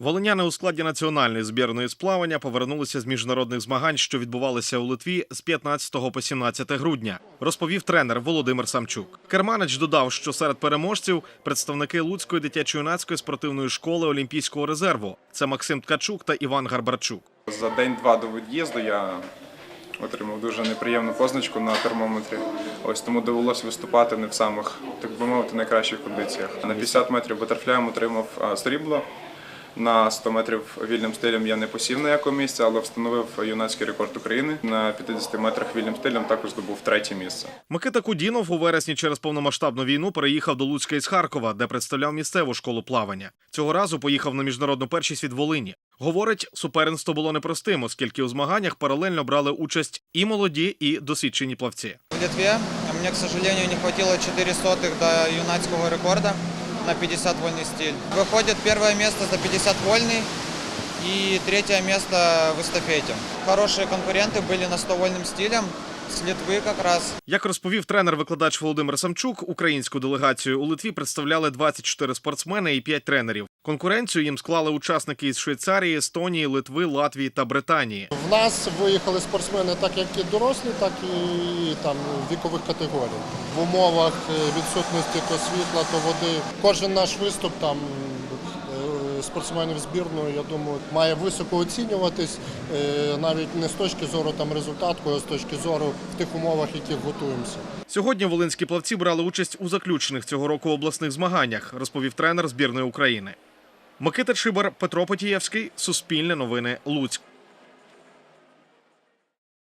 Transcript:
Волиняни у складі національної збірної з плавання повернулися з міжнародних змагань, що відбувалися у Литві з 15 по 17 грудня, розповів тренер Володимир Самчук. Керманич додав, що серед переможців представники Луцької дитячо-юнацької спортивної школи Олімпійського резерву. Це Максим Ткачук та Іван Гарбарчук. За день-два до від'їзду я отримав дуже неприємну позначку на термометрі. Ось тому довелося виступати не в самих, так би мовити, найкращих кондиціях. На 50 метрів батерфляєм отримав срібло. На 100 метрів вільним стилем я не посів на якому місці, але встановив юнацький рекорд України. На 50 метрах вільним стилем також здобув третє місце. Микита Кудінов у вересні через повномасштабну війну переїхав до Луцька із Харкова, де представляв місцеву школу плавання. Цього разу поїхав на міжнародну першість від Волині. Говорить, суперництво було непростим, оскільки у змаганнях паралельно брали участь і молоді, і досвідчені плавці. В Литве мне, к сожалению, не хватило 4 сотых до юнацкого рекорда на 50 вольный стиль. Выходит первое место за 50 вольный и третье место в эстафете. Хорошие конкуренты были на 100 вольным стилем с Литвы как раз. Як розповів тренер-викладач Володимир Самчук, українську делегацію у Литві представляли 24 спортсмени і 5 тренерів. Конкуренцію їм склали учасники із Швейцарії, Естонії, Литви, Латвії та Британії. В нас виїхали спортсмени так як і дорослі, так і там вікових категорій. В умовах е, відсутності то світла, то води. Кожен наш виступ там е, спортсменів збірної, я думаю, має високо оцінюватись е, навіть не з точки зору там результату, а з точки зору в тих умовах, в яких готуємося. Сьогодні волинські плавці брали участь у заключених цього року обласних змаганнях, розповів тренер збірної України. Микита Чибар, Петро Потієвський, Суспільне новини, Луцьк.